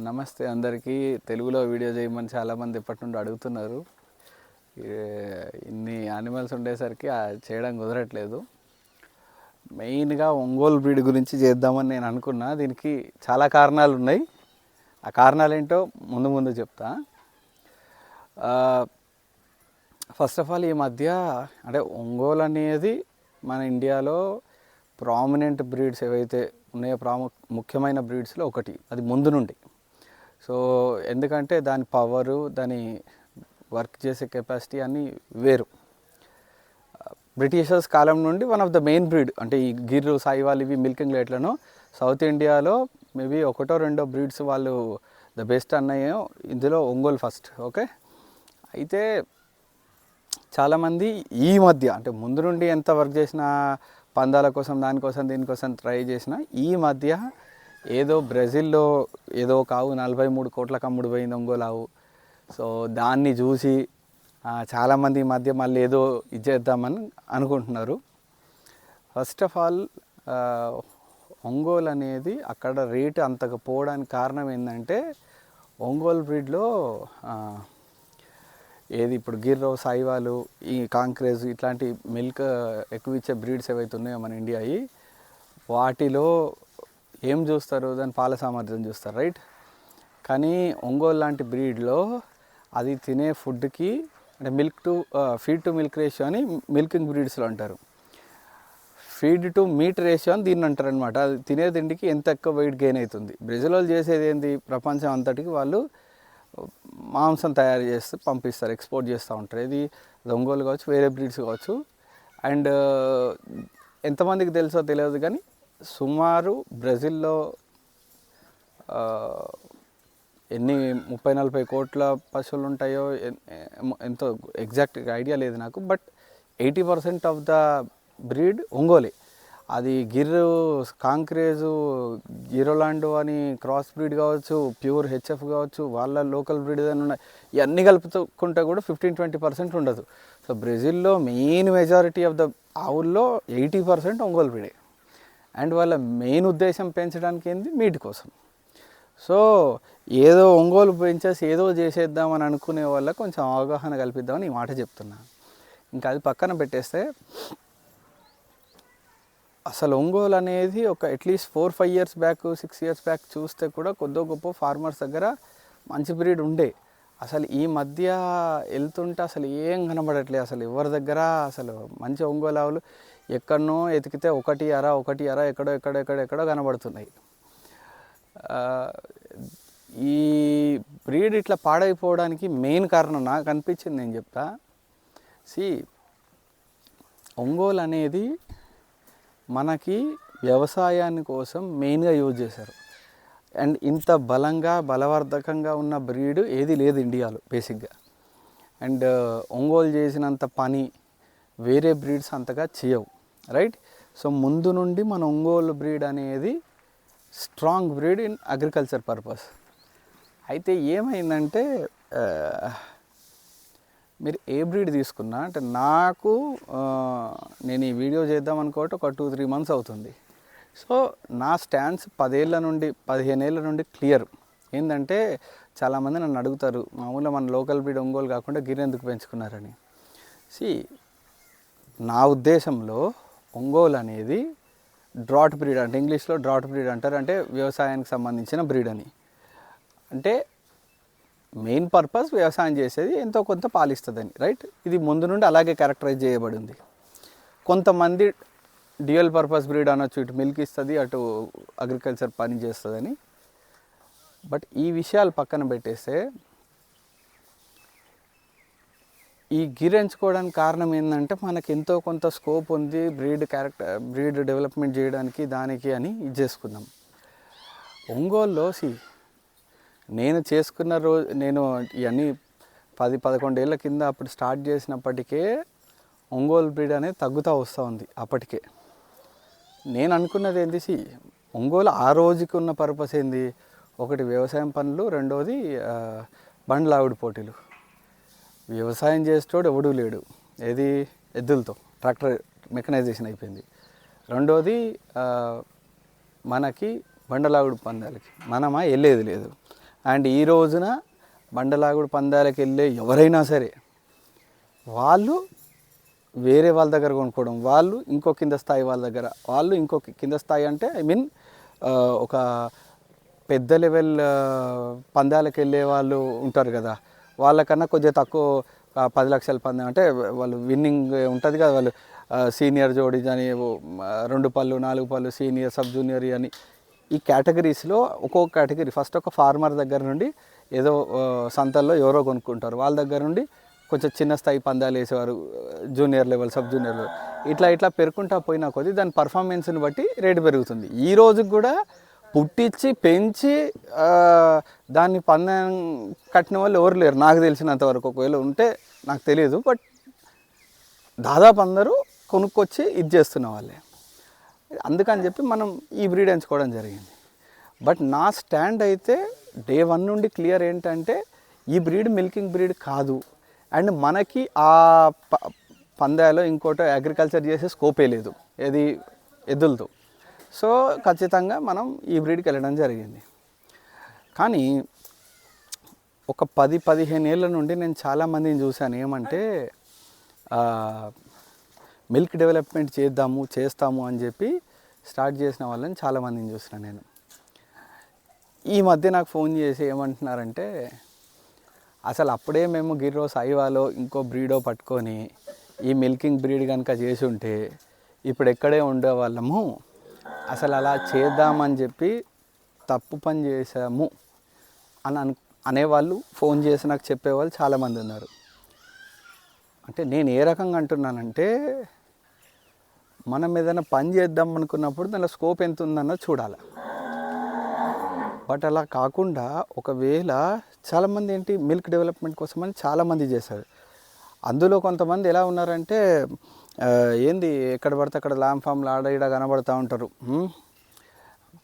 నమస్తే అందరికీ. తెలుగులో వీడియో చేయమని చాలామంది ఎప్పటి నుండి అడుగుతున్నారు. ఇన్ని యానిమల్స్ ఉండేసరికి చేయడం కుదరట్లేదు. మెయిన్గా ఒంగోలు బ్రీడ్ గురించి చేద్దామని నేను అనుకున్నా. దీనికి చాలా కారణాలు ఉన్నాయి. ఆ కారణాలు ఏంటో ముందు ముందు చెప్తా. ఫస్ట్ ఆఫ్ ఆల్ ఈ మధ్య అంటే ఒంగోలు అనేది మన ఇండియాలో ప్రామినెంట్ బ్రీడ్స్ ఏవైతే ఉన్నాయో ప్రాము ముఖ్యమైన బ్రీడ్స్లో ఒకటి. అది ముందు నుండి. సో ఎందుకంటే దాని పవరు దాని వర్క్ చేసే కెపాసిటీ అన్నీ వేరు. బ్రిటిషర్స్ కాలం నుండి one of the main breed అంటే ఈ గిర్రు సాయివాల్ ఇవి మిల్కింగ్ లేట్లను సౌత్ ఇండియాలో మేబీ ఒకటో రెండో బ్రీడ్స్ వాళ్ళు ద బెస్ట్ అన్నయ్యో ఇందులో ఒంగోలు ఫస్ట్ ఓకే? అయితే చాలామంది ఈ మధ్య అంటే ముందు నుండి ఎంత వర్క్ చేసినా పందాల కోసం దానికోసం దీనికోసం ట్రై చేసినా ఈ మధ్య ఏదో బ్రెజిల్లో ఏదో కావు నలభై మూడు కోట్లకు అమ్ముడు పోయింది ఒంగోలు ఆవు సో దాన్ని చూసి చాలామంది ఈ మధ్య మళ్ళీ ఏదో ఇచ్చేద్దామని అనుకుంటున్నారు. ఫస్ట్ ఆఫ్ ఆల్ ఒంగోలు అనేది అక్కడ రేటు అంతకు పోవడానికి కారణం ఏంటంటే ఒంగోలు బ్రీడ్లో ఏది ఇప్పుడు గిర్రో సాయివాలు ఈ కాంక్రేజ్ ఇట్లాంటి మిల్క్ ఎక్కువ ఇచ్చే బ్రీడ్స్ ఏవైతే ఉన్నాయో మన ఇండియాయి వాటిలో ఏం చూస్తారు? దాని పాల సామర్థ్యం చూస్తారు రైట్ కానీ ఒంగోలు లాంటి బ్రీడ్లో అది తినే ఫుడ్కి అంటే milk to feed to milk ratio అని మిల్కింగ్ బ్రీడ్స్లో అంటారు. ఫీడ్ టు మీట్ రేషియో అని దీన్ని అంటారు అనమాట అది తినే తిండికి ఎంత ఎక్కువ వెయిట్ గెయిన్ అవుతుంది? బ్రెజిల్ వాళ్ళు చేసేది ఏంటి ప్రపంచం అంతటికి వాళ్ళు మాంసం తయారు చేస్తూ పంపిస్తారు ఎక్స్పోర్ట్ చేస్తూ ఉంటారు. ఇది ఒంగోలు కావచ్చు వేరే బ్రీడ్స్ కావచ్చు. అండ్ ఎంతమందికి తెలుసో తెలియదు కానీ సుమారు బ్రెజిల్లో ఎన్ని ముప్పై నలభై కోట్ల పశువులు ఉంటాయో ఎన్- ఎంతో ఎగ్జాక్ట్ ఐడియా లేదు నాకు but eighty percent of the breed ఒంగోలే. అది గిర్రు కాంక్రేజు గిరోలాండు అని క్రాస్ బ్రీడ్ కావచ్చు ప్యూర్ హెచ్ఎఫ్ కావచ్చు వాళ్ళ లోకల్ బ్రీడ్ ఏదైనా ఉన్నాయి ఇవన్నీ కలుపుకుంటే కూడా ఫిఫ్టీన్ ట్వంటీ పర్సెంట్ ఉండదు. సో బ్రెజిల్లో మెయిన్ మెజారిటీ ఆఫ్ ద ఆవుల్లో ఎయిటీ పర్సెంట్ ఒంగోలు బ్రీడే. అండ్ వాళ్ళ మెయిన్ ఉద్దేశం పెంచడానికి ఏంది మీట్ కోసం. సో ఏదో ఒంగోలు పెంచేసి ఏదో చేసేద్దామని అనుకునే వాళ్ళ కొంచెం అవగాహన కల్పిద్దామని ఈ మాట చెప్తున్నా. ఇంకా అది పక్కన పెట్టేస్తే అసలు ఒంగోలు అనేది ఒక at least four five years back six years back చూస్తే కూడా కొద్దో గొప్ప ఫార్మర్స్ దగ్గర మంచి బ్రీడ్ ఉండే. అసలు ఈ మధ్య వెళ్తుంటే అసలు ఏం కనబడట్లేదు అసలు ఎవరి దగ్గర అసలు మంచి ఒంగోలు ఆవులు ఎక్కడనో ఎతికితే ఒకటి అర ఒకటి అర ఎక్కడో ఎక్కడో ఎక్కడో ఎక్కడో కనబడుతున్నాయి. ఈ బ్రీడ్ ఇట్లా పాడైపోవడానికి మెయిన్ కారణం నాకు అనిపించింది నేను చెప్తా. సి ఒంగోలు అనేది మనకి వ్యవసాయాన్ని కోసం మెయిన్గా యూజ్ చేశారు. అండ్ ఇంత బలంగా బలవర్ధకంగా ఉన్న బ్రీడ్ ఏది లేదు ఇండియాలో బేసిక్గా. అండ్ ఒంగోలు చేసినంత పని వేరే బ్రీడ్స్ అంతగా చేయవు. రైట్ సో ముందు నుండి మన ఒంగోలు బ్రీడ్ అనేది strong breed in agriculture purpose అయితే ఏమైందంటే మీరు ఏ బ్రీడ్ తీసుకున్నా అంటే నాకు నేను ఈ వీడియో చేద్దాం అనుకోవటం ఒక టూ త్రీ మంత్స్ అవుతుంది. సో నా స్టాండ్స్ పదేళ్ళ నుండి పదిహేనేళ్ళ నుండి క్లియర్ ఏంటంటే చాలామంది నన్ను అడుగుతారు మామూలుగా మన లోకల్ బ్రీడ్ ఒంగోలు కాకుండా గిరి ఎందుకు పెంచుకున్నారని? సి నా ఉద్దేశంలో ఒంగోలు అనేది డ్రాట్ బ్రీడ్ అంటే ఇంగ్లీష్లో డ్రాట్ బ్రీడ్ అంటారు అంటే వ్యవసాయానికి సంబంధించిన బ్రీడ్ అని. అంటే మెయిన్ పర్పస్ వ్యవసాయం చేసేది ఎంతో కొంత పాలిస్తుందని రైట్? ఇది ముందు నుండి అలాగే క్యారెక్టరైజ్ చేయబడింది. కొంతమంది డ్యూయల్ పర్పస్ బ్రీడ్ అనొచ్చు ఇటు మిల్క్ ఇస్తుంది అటు అగ్రికల్చర్ పని చేస్తుందని. బట్ ఈ విషయాలు పక్కన పెట్టేస్తే ఈ గిర్ ఎంచుకోవడానికి కారణం ఏంటంటే మనకి ఎంతో కొంత స్కోప్ ఉంది బ్రీడ్ క్యారెక్టర్ బ్రీడ్ డెవలప్మెంట్ చేయడానికి దానికి అని ఇది చేసుకుందాం. ఒంగోలులో సి నేను చేసుకున్న రోజు నేను ఇవన్నీ పది పదకొండేళ్ళ కింద అప్పుడు స్టార్ట్ చేసినప్పటికే ఒంగోలు బ్రీడ్ అనేది తగ్గుతూ వస్తూ ఉంది అప్పటికే. నేను అనుకున్నది ఏంది సి ఒంగోలు ఆ రోజుకి ఉన్న పర్పస్ ఏంది? ఒకటి వ్యవసాయం పనులు రెండోది బండ్లావిడి పోటీలు. వ్యవసాయం చేసేటోడు ఎవడూ లేడు. ఏది? ఎద్దులతో. ట్రాక్టర్ మెకనైజేషన్ అయిపోయింది. రెండోది మనకి బండలాగుడు పందాలకి. మనమా వెళ్ళేది లేదు. అండ్ ఈ రోజున బండలాగుడు పందాలకి వెళ్ళే ఎవరైనా సరే వాళ్ళు వేరే వాళ్ళ దగ్గర కొనుక్కోవడం వాళ్ళు ఇంకో కింద స్థాయి వాళ్ళ దగ్గర వాళ్ళు ఇంకో కింద స్థాయి అంటే ఐ మీన్ ఒక పెద్ద లెవెల్ పందాలకు వెళ్ళే వాళ్ళు ఉంటారు కదా. వాళ్ళకన్నా కొద్దిగా తక్కువ పది లక్షల పందెం. అంటే వాళ్ళు విన్నింగ్ ఉంటుంది కదా వాళ్ళు సీనియర్ జోడీ అని రెండు పళ్ళు నాలుగు పళ్ళు సీనియర్ సబ్ జూనియర్ అని. ఈ కేటగిరీస్లో ఒక్కొక్క కేటగిరీ ఫస్ట్ ఒక ఫార్మర్ దగ్గర నుండి ఏదో సంతల్లో ఎవరో కొనుక్కుంటారు. వాళ్ళ దగ్గర నుండి కొంచెం చిన్న స్థాయి పందాలు వేసేవారు junior level sub junior level. ఇట్లా ఇట్లా పెరుగుకుంటా పోయినా కొద్దీ దాని పర్ఫార్మెన్స్ని బట్టి రేటు పెరుగుతుంది. ఈ రోజు కూడా పుట్టించి పెంచి దాన్ని పందెం కట్టిన వాళ్ళు ఎవరు లేరు. నాకు తెలిసినంత వరకు ఒకవేళ ఉంటే నాకు తెలియదు. బట్ దాదాపు అందరూ కొనుక్కొచ్చి ఇది చేస్తున్న వాళ్ళే. అందుకని చెప్పి మనం ఈ బ్రీడ్ ఎంచుకోవడం జరిగింది. బట్ నా స్టాండ్ అయితే డే వన్ నుండి క్లియర్ ఏంటంటే ఈ బ్రీడ్ మిల్కింగ్ బ్రీడ్ కాదు. అండ్ మనకి ఆ ప- పందాలో ఇంకోటో అగ్రికల్చర్ చేసే స్కోపే లేదు. ఏది ఎద్దులతో సో ఖచ్చితంగా మనం ఈ బ్రీడ్కి వెళ్ళడం జరిగింది. కానీ ఒక పది పదిహేను ఏళ్ళ నుండి నేను చాలామందిని చూశాను. ఏమంటే మిల్క్ డెవలప్మెంట్ చేద్దాము చేస్తాము అని చెప్పి స్టార్ట్ చేసిన వాళ్ళని చాలామందిని చూసిన నేను. ఈ మధ్య నాకు ఫోన్ చేసి ఏమంటున్నారంటే అసలు అప్పుడే మేము గిర్రో సైవాలో ఇంకో బ్రీడో పట్టుకొని ఈ మిల్కింగ్ బ్రీడ్ కనుక చేసి ఉంటే ఇప్పుడు ఎక్కడే ఉండేవాళ్ళము? అసలు అలా చేద్దామని చెప్పి తప్పు పని చేసాము అని అను అనేవాళ్ళు ఫోన్ చేసి నాకు చెప్పేవాళ్ళు చాలామంది ఉన్నారు. అంటే నేను ఏ రకంగా అంటున్నానంటే మనం ఏదైనా పని చేద్దాం అనుకున్నప్పుడు దాని స్కోప్ ఎంత ఉందన్న చూడాలి. బట్ అలా కాకుండా ఒకవేళ చాలామంది ఏంటి మిల్క్ డెవలప్మెంట్ కోసం అని చాలామంది చేశారు. అందులో కొంతమంది ఎలా ఉన్నారంటే ఏంది ఎక్కడ పడితే అక్కడ ల్యాంప్ ఫామ్లు ఆడ ఈడ కనబడుతూ ఉంటారు.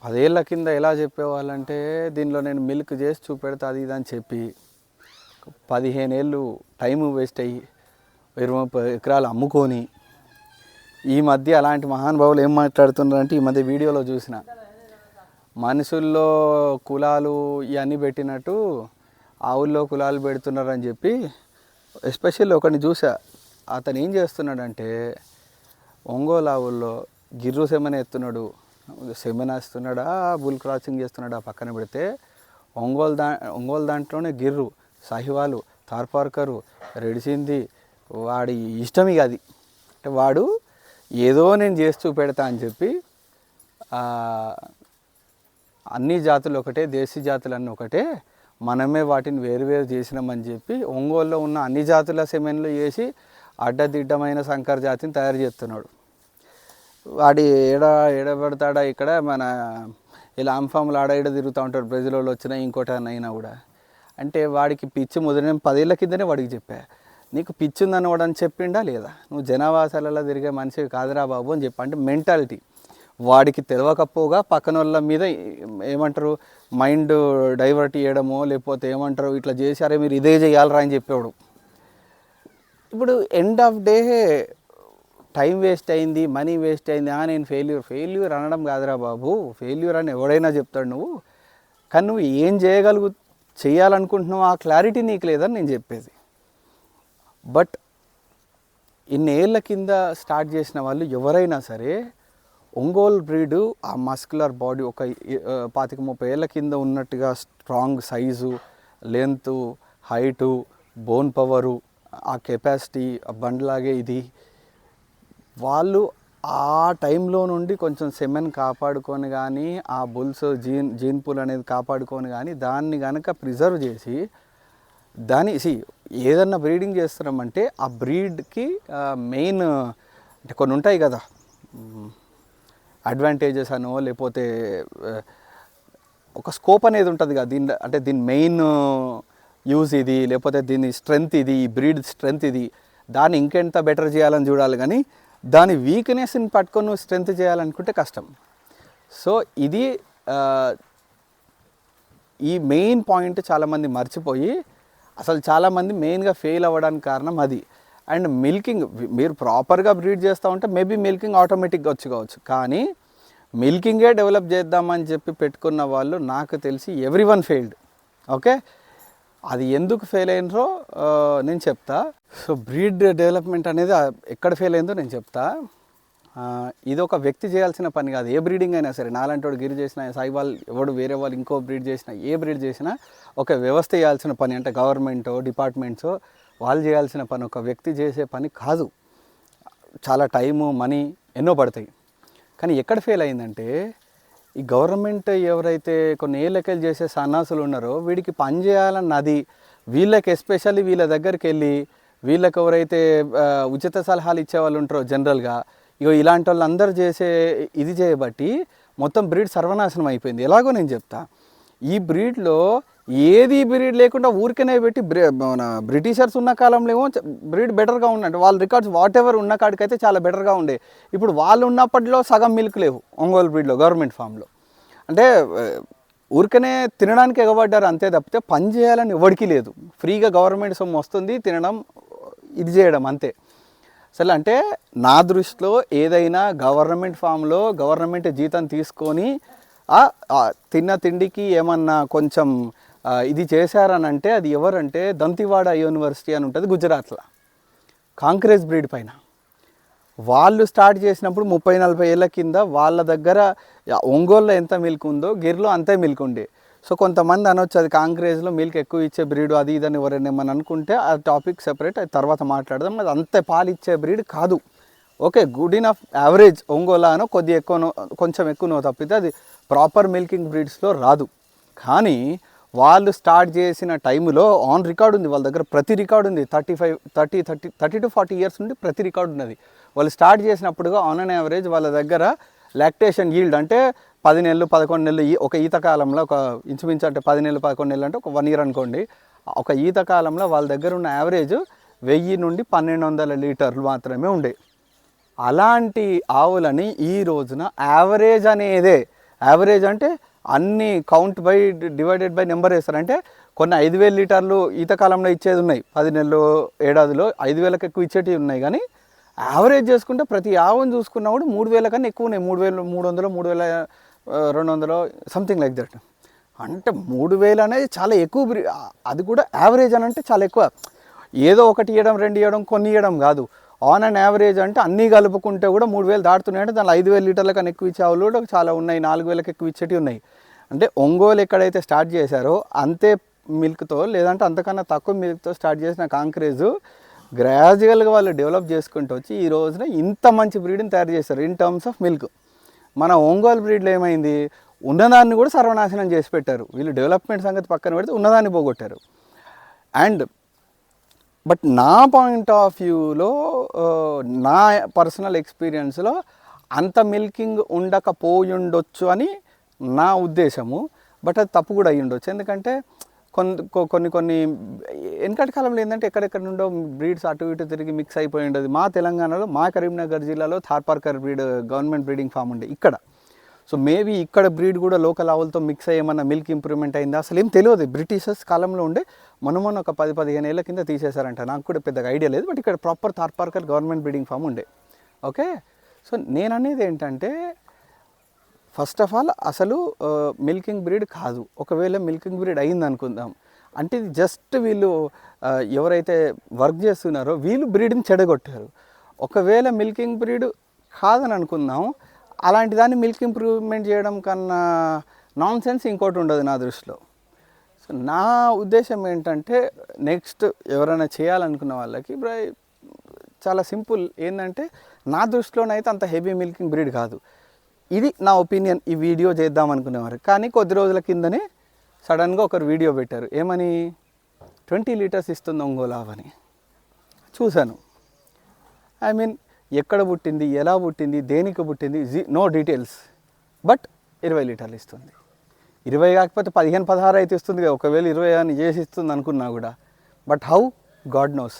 పదేళ్ళ కింద ఎలా చెప్పేవాళ్ళంటే దీనిలో నేను మిల్క్ చేసి చూపెడతా అది ఇది అని చెప్పి పదిహేను ఏళ్ళు టైం వేస్ట్ అయ్యి ఇరవై ముప్పై ఎకరాలు అమ్ముకొని ఈ మధ్య అలాంటి మహానుభావులు ఏం మాట్లాడుతున్నారంటే ఈ మధ్య వీడియోలో చూసిన. మనుషుల్లో కులాలు ఇవన్నీ పెట్టినట్టు ఆవుల్లో కులాలు పెడుతున్నారని చెప్పి ఎస్పెషల్లీ ఒకరిని చూసా. అతను ఏం చేస్తున్నాడంటే ఒంగోలు ఆవుల్లో గిర్రు సెమన ఎత్తున్నాడు. సెమన వేస్తున్నాడా? బుల్ క్రాసింగ్ చేస్తున్నాడా? పక్కన పెడితే ఒంగోలు దా ఒంగోలు దాంట్లోనే గిర్రు సాహివాలు తార్పార్కరు రెడిసింది వాడి ఇష్టం ఇక అది. అంటే వాడు ఏదో నేను చేసి చూపెడతా అని చెప్పి అన్ని జాతులు ఒకటే దేశీ జాతులు అన్నీ ఒకటే మనమే వాటిని వేరువేరు చేసినామని చెప్పి ఒంగోలులో ఉన్న అన్ని జాతుల సెమెన్లు వేసి అడ్డదిడ్డమైన సంకర జాతిని తయారు చేస్తున్నాడు. వాడి ఏడ ఏడబడతాడా ఇక్కడ? మన ఇలా అంఫాములు ఆడ ఈడ తిరుగుతూ ఉంటాడు. బ్రెజిల్ వాళ్ళు వచ్చినా ఇంకోటి అయినా కూడా. అంటే వాడికి పిచ్చి ముదిరిన పదేళ్ళ కిందనే వాడికి చెప్పా. నీకు పిచ్చి ఉందని వాడని చెప్పిండా లేదా? నువ్వు జనావాసాలలో తిరిగే మనిషి కాదురా బాబు అని చెప్పి. అంటే మెంటాలిటీ. వాడికి తెలియకపోగా పక్కన వాళ్ళ మీద ఏమంటారు? మైండ్ డైవర్ట్ చేయడమో లేకపోతే ఏమంటారు? ఇట్లా చేసి అరే మీరు ఇదే చేయాలరా అని చెప్పేవాడు. ఇప్పుడు end of day time waste అయింది మనీ వేస్ట్ అయింది ఆ నేను ఫెయిల్యూర్ ఫెయిల్యూర్ అనడం కాదురా బాబు ఫెయిల్యూర్ అని ఎవడైనా చెప్తాడు నువ్వు. కానీ నువ్వు ఏం చేయగలుగు చేయాలనుకుంటున్నావు ఆ క్లారిటీ నీకు లేదని నేను చెప్పేది. బట్ ఇన్నేళ్ళ కింద స్టార్ట్ చేసిన వాళ్ళు ఎవరైనా సరే ఒంగోలు బ్రీడు ఆ మస్కులర్ బాడీ ఒక పాతిక ముప్పై ఏళ్ళ కింద ఉన్నట్టుగా strong size length height bone power ఆ కెపాసిటీ ఆ బండ్లాగే ఇది. వాళ్ళు ఆ టైంలో నుండి కొంచెం సెమెన్ కాపాడుకొని కానీ ఆ బుల్స్ జీన్ జీన్ పూల్ అనేది కాపాడుకొని కానీ దాన్ని కనుక ప్రిజర్వ్ చేసి దాని సి ఏదన్నా బ్రీడింగ్ చేస్తున్నామంటే ఆ బ్రీడ్కి మెయిన్ అంటే కొన్ని ఉంటాయి కదా అడ్వాంటేజెస్ అనో లేకపోతే ఒక స్కోప్ అనేది ఉంటుంది కదా దీని అంటే దీని మెయిన్ యూజ్ ఇది లేకపోతే దీని స్ట్రెంగ్త్ ఇది ఈ బ్రీడ్ స్ట్రెంగ్త్ ఇది దాన్ని ఇంకెంత బెటర్ చేయాలని చూడాలి కానీ దాని వీక్నెస్ని పట్టుకొని నువ్వు స్ట్రెంగ్త్ చేయాలనుకుంటే కష్టం. సో ఇది ఈ మెయిన్ పాయింట్ చాలామంది మర్చిపోయి అసలు చాలామంది మెయిన్గా ఫెయిల్ అవ్వడానికి కారణం అది. అండ్ మిల్కింగ్ మీరు ప్రాపర్గా బ్రీడ్ చేస్తూ ఉంటే మేబీ మిల్కింగ్ ఆటోమేటిక్గా వచ్చి కావచ్చు కానీ మిల్కింగే డెవలప్ చేద్దామని చెప్పి పెట్టుకున్న వాళ్ళు నాకు తెలిసి ఎవ్రీ వన్ ఫెయిల్డ్ ఓకే అది ఎందుకు ఫెయిల్ అయినరో నేను చెప్తా. సో బ్రీడ్ డెవలప్మెంట్ అనేది ఎక్కడ ఫెయిల్ అయిందో నేను చెప్తా. ఇది ఒక వ్యక్తి చేయాల్సిన పని కాదు. ఏ బ్రీడింగ్ అయినా సరే నాలాంటి వాడు గిరి చేసిన సాయివాల్ ఎవడు వేరే వాళ్ళు ఇంకో బ్రీడ్ చేసినా ఏ బ్రీడ్ చేసినా ఒక వ్యవస్థ చేయాల్సిన పని అంటే గవర్నమెంట్ డిపార్ట్మెంట్స్ వాళ్ళు చేయాల్సిన పని ఒక వ్యక్తి చేసే పని కాదు. చాలా టైము మనీ ఎన్నో పడతాయి. కానీ ఎక్కడ ఫెయిల్ అయిందంటే ఈ గవర్నమెంట్ ఎవరైతే కొన్ని ఏ లెక్కలు చేసే సన్నాసులు ఉన్నారో వీడికి పని చేయాలన్నది వీళ్ళకి ఎస్పెషల్లీ వీళ్ళ దగ్గరికి వెళ్ళి వీళ్ళకి ఎవరైతే ఉచిత సలహాలు ఇచ్చేవాళ్ళు ఉంటారో జనరల్గా ఇగో ఇలాంటి వాళ్ళు అందరు చేసే ఇది చేయబట్టి మొత్తం బ్రీడ్ సర్వనాశనం అయిపోయింది. ఎలాగో నేను చెప్తా. ఈ బ్రీడ్లో ఏది బ్రీడ్ లేకుండా ఊరికనే పెట్టి మన బ్రిటిషర్స్ ఉన్న కాలంలో ఏమో బ్రీడ్ బెటర్గా ఉండే వాళ్ళ రికార్డ్స్ వాట్ ఎవర్ ఉన్న కాడికైతే చాలా బెటర్గా ఉండే. ఇప్పుడు వాళ్ళు ఉన్నప్పటిలో సగం మిల్క్ లేవు ఒంగోలు బ్రీడ్లో గవర్నమెంట్ ఫామ్లో అంటే ఊరికనే తినడానికి ఎగబడ్డారు అంతే తప్పితే పని చేయాలని ఎవరికి లేదు. ఫ్రీగా గవర్నమెంట్ సొమ్ము వస్తుంది తినడం ఇది చేయడం అంతే. అసలు అంటే నా దృష్టిలో ఏదైనా గవర్నమెంట్ ఫామ్లో గవర్నమెంట్ జీతం తీసుకొని తిన్న తిండికి ఏమన్నా కొంచెం ఇది చేశారనంటే అది ఎవరంటే దంతివాడ యూనివర్సిటీ అని ఉంటుంది గుజరాత్లో. కాంక్రేజ్ బ్రీడ్ పైన. వాళ్ళు స్టార్ట్ చేసినప్పుడు ముప్పై నలభై ఏళ్ళ కింద వాళ్ళ దగ్గర యా, ఒంగోలులో ఎంత మిల్క్ ఉందో గిర్లో అంతే మిల్క్ ఉండే. సో కొంతమంది అనొచ్చు అది కాంక్రేజ్లో మిల్క్ ఎక్కువ ఇచ్చే బ్రీడ్ అది ఇదని ఎవరైనా ఏమని అనుకుంటే ఆ టాపిక్ సెపరేట్ అది తర్వాత మాట్లాడదాం. అది అంతే పాలు ఇచ్చే బ్రీడ్ కాదు. Okay good in of average ఒంగోలానో కొద్ది ఎక్కువనో కొంచెం ఎక్కువనో తప్పితే అది ప్రాపర్ మిల్కింగ్ బ్రీడ్స్లో రాదు. కానీ వాళ్ళు స్టార్ట్ చేసిన టైంలో ఆన్ రికార్డ్ ఉంది వాళ్ళ దగ్గర ప్రతి రికార్డ్ ఉంది. Thirty five thirty thirty thirty to forty years నుండి ప్రతి రికార్డ్ ఉన్నది. వాళ్ళు స్టార్ట్ చేసినప్పుడుగా ఆన్ అండ్ యావరేజ్ వాళ్ళ దగ్గర లాక్టేషన్ ఈల్డ్ అంటే పది నెలలు పదకొండు నెలలు ఈ- ఒక ఈత కాలంలో ఒక ఇంచుమించు అంటే పది నెలలు పదకొండు నెలలు అంటే ఒక వన్ ఇయర్ అనుకోండి. ఒక ఈత కాలంలో వాళ్ళ దగ్గర ఉన్న యావరేజ్ వెయ్యి నుండి పన్నెండు వందల లీటర్లు మాత్రమే ఉండే. అలాంటి ఆవులని ఈ రోజున యావరేజ్ అనేదే. యావరేజ్ అంటే అన్ని count by divided by number వేస్తారంటే కొన్ని ఐదు వేల లీటర్లు ఈత కాలంలో ఇచ్చేది ఉన్నాయి. పది నెలలు ఏడాదిలో ఐదు వేలకు ఎక్కువ ఇచ్చేటివి ఉన్నాయి. కానీ యావరేజ్ చేసుకుంటే ప్రతి ఆవును చూసుకున్నా కూడా మూడు వేల కన్నా ఎక్కువ ఉన్నాయి. మూడు వేలు మూడు వందలు మూడు వేల రెండు వందలు సంథింగ్ లైక్ దట్ అంటే మూడు వేలు అనేది చాలా ఎక్కువ అది కూడా యావరేజ్ అని అంటే చాలా ఎక్కువ. ఏదో ఒకటి ఇవ్వడం రెండు ఇవ్వడం కొన్ని ఇవ్వడం కాదు. ఆన్ అండ్ యావరేజ్ అంటే అన్నీ కలుపుకుంటే కూడా మూడు వేలు దాటుతున్నాయి అంటే దానిలో ఐదు వేల లీటర్ల కన్నా ఎక్కువ ఇచ్చే ఆవులు కూడా చాలా ఉన్నాయి నాలుగు వేలకు ఎక్కువ ఇచ్చేటివి ఉన్నాయి. అంటే ఒంగోలు ఎక్కడైతే స్టార్ట్ చేశారో అంతే మిల్క్తో లేదంటే అంతకన్నా తక్కువ మిల్క్తో స్టార్ట్ చేసిన కాంక్రేజ్ గ్రాజువల్గా వాళ్ళు డెవలప్ చేసుకుంటూ వచ్చి ఈ రోజున ఇంత మంచి బ్రీడ్ని తయారు చేశారు ఇన్ టర్మ్స్ ఆఫ్ మిల్క్ మన ఒంగోలు బ్రీడ్లో ఏమైంది? ఉన్నదాన్ని కూడా సర్వనాశనం చేసి పెట్టారు. వీళ్ళు డెవలప్మెంట్ సంగతి పక్కన పెడితే ఉన్నదాన్ని పోగొట్టారు. అండ్ బట్ నా పాయింట్ ఆఫ్ వ్యూలో నా పర్సనల్ ఎక్స్పీరియన్స్లో అంత మిల్కింగ్ ఉండకపోయుండొచ్చు అని నా ఉద్దేశము. బట్ అది తప్పు కూడా అయ్యి ఉండొచ్చు ఎందుకంటే కొన్ని కొన్ని కొన్ని వెనకటి కాలంలో ఏంటంటే ఎక్కడెక్కడ నుండో బ్రీడ్స్ అటు ఇటు తిరిగి మిక్స్ అయిపోయి ఉండదు. మా తెలంగాణలో మా కరీంనగర్ జిల్లాలో Tharparkar breed government breeding farm ఉండే ఇక్కడ. సో మేబీ ఇక్కడ బ్రీడ్ కూడా లోకల్ ఆవులతో మిక్స్ అయ్యి ఏమన్నా మిల్క్ ఇంప్రూవ్మెంట్ అయిందా అసలు ఏం తెలియదు బ్రిటిషర్స్ కాలంలో ఉండే మన ఒక పది పదిహేను ఏళ్ళ కింద తీసేశారంట నాకు కూడా పెద్దగా ఐడియా లేదు బట్ ఇక్కడ proper Tharparkar government breeding farm ఉండే ఓకే సో నేను అనేది ఏంటంటే ఫస్ట్ ఆఫ్ ఆల్ అసలు మిల్కింగ్ బ్రీడ్ కాదు ఒకవేళ మిల్కింగ్ బ్రీడ్ అయింది అనుకుందాం అంటే ఇది జస్ట్ వీళ్ళు ఎవరైతే వర్క్ చేస్తున్నారో వీళ్ళు బ్రీడ్ని చెడగొట్టారు ఒకవేళ మిల్కింగ్ బ్రీడ్ కాదని అనుకుందాం అలాంటి దాన్ని మిల్క్ ఇంప్రూవ్మెంట్ చేయడం కన్నా నాన్ సెన్స్ ఇంకోటి ఉండదు నా దృష్టిలో. సో నా ఉద్దేశం ఏంటంటే నెక్స్ట్ ఎవరైనా చేయాలనుకున్న వాళ్ళకి బ్రై చాలా సింపుల్. ఏంటంటే నా దృష్టిలోనైతే అంత హెవీ మిల్కింగ్ బ్రీడ్ కాదు. ఇది నా ఒపీనియన్ ఈ వీడియో చేద్దాం అనుకునేవారు. కానీ కొద్ది రోజుల కిందనే సడన్గా ఒకరు వీడియో పెట్టారు. ఏమని? ట్వంటీ లీటర్స్ ఇస్తుంది ఒంగోలావని చూశాను. ఐ మీన్ ఎక్కడ పుట్టింది ఎలా పుట్టింది దేనికి పుట్టింది జీ నో డీటెయిల్స్ బట్ ఇరవై లీటర్లు ఇస్తుంది. ఇరవై కాకపోతే పదిహేను పదహారు అయితే ఇస్తుంది కదా ఒకవేళ ఇరవై అని చేసి ఇస్తుంది అనుకున్నా కూడా. But how god knows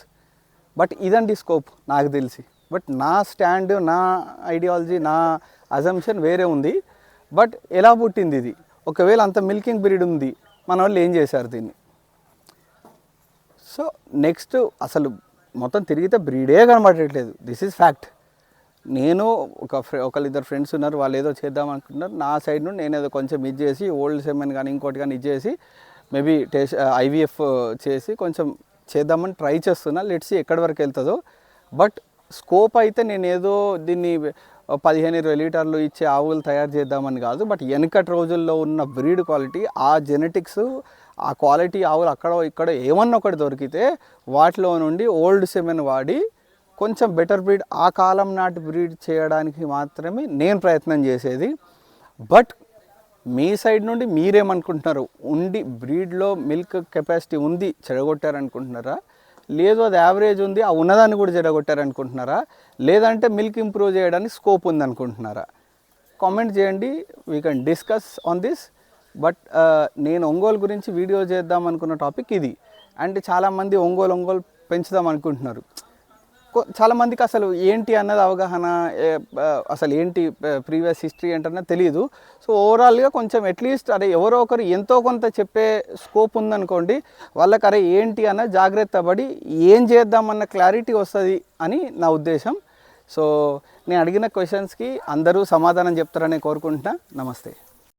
but ఇదండి స్కోప్ నాకు తెలిసి. బట్ నా స్టాండ్ నా ఐడియాలజీ నా అజంప్షన్ వేరే ఉంది. బట్ ఎలా పుట్టింది ఇది? ఒకవేళ అంత మిల్కింగ్ పీరియడ్ ఉంది మన వాళ్ళు ఏం చేశారు దీన్ని? సో నెక్స్ట్ అసలు మొత్తం తిరిగితే బ్రీడే కనబడట్లేదు. దిస్ ఈజ్ ఫ్యాక్ట్ నేను ఒక ఫ్రె ఒకళ్ళు ఇద్దరు ఫ్రెండ్స్ ఉన్నారు వాళ్ళు ఏదో చేద్దాం అనుకుంటున్నారు. నా సైడ్ నుండి నేను ఏదో కొంచెం ఇది చేసి ఓల్డ్ సెమెన్ కానీ ఇంకోటి కానీ ఇది చేసి మేబీ టేస్ట్ ఐవీఎఫ్ చేసి కొంచెం చేద్దామని ట్రై చేస్తున్నా. లెట్స్ ఎక్కడి వరకు వెళ్తుందో. బట్ స్కోప్ అయితే నేను ఏదో దీన్ని uh, పదిహేను ఇరవై లీటర్లు ఇచ్చే ఆవులు తయారు చేద్దామని కాదు. బట్ వెనకటి రోజుల్లో ఉన్న బ్రీడ్ క్వాలిటీ ఆ జెనెటిక్స్ ఆ క్వాలిటీ ఆవులు అక్కడ ఇక్కడ ఏమన్నా ఒకటి దొరికితే వాటిలో నుండి ఓల్డ్ సెమెన్ వాడి కొంచెం బెటర్ బ్రీడ్ ఆ కాలం నాటి బ్రీడ్ చేయడానికి మాత్రమే నేను ప్రయత్నం చేసేది. బట్ మీ సైడ్ నుండి మీరేమనుకుంటున్నారు? ఉండి బ్రీడ్లో మిల్క్ కెపాసిటీ ఉంది చెడగొట్టారనుకుంటున్నారా? లేదు అది యావరేజ్ ఉంది ఆ ఉన్నదాన్ని కూడా చెడగొట్టారనుకుంటున్నారా? లేదంటే మిల్క్ ఇంప్రూవ్ చేయడానికి స్కోప్ ఉందనుకుంటున్నారా? కామెంట్ చేయండి. We can discuss on this but నేను ఒంగోలు గురించి వీడియో చేద్దాం అనుకున్న టాపిక్ ఇది. అండ్ చాలామంది ఒంగోలు ఒంగోలు పెంచుదాం అనుకుంటున్నారు. చాలామందికి అసలు ఏంటి అన్నది అవగాహన అసలు ఏంటి ప్రీవియస్ హిస్టరీ ఏంటన్నది తెలియదు సో ఓవరాల్గా కొంచెం అట్లీస్ట్ అరే ఎవరో ఒకరు ఎంతో కొంత చెప్పే స్కోప్ ఉందనుకోండి వాళ్ళకి అరే ఏంటి అన్న జాగ్రత్త పడి ఏం చేద్దామన్న క్లారిటీ వస్తుంది అని నా ఉద్దేశం. సో నేను అడిగిన క్వశ్చన్స్కి అందరూ సమాధానం చెప్తారని కోరుకుంటున్నా. నమస్తే.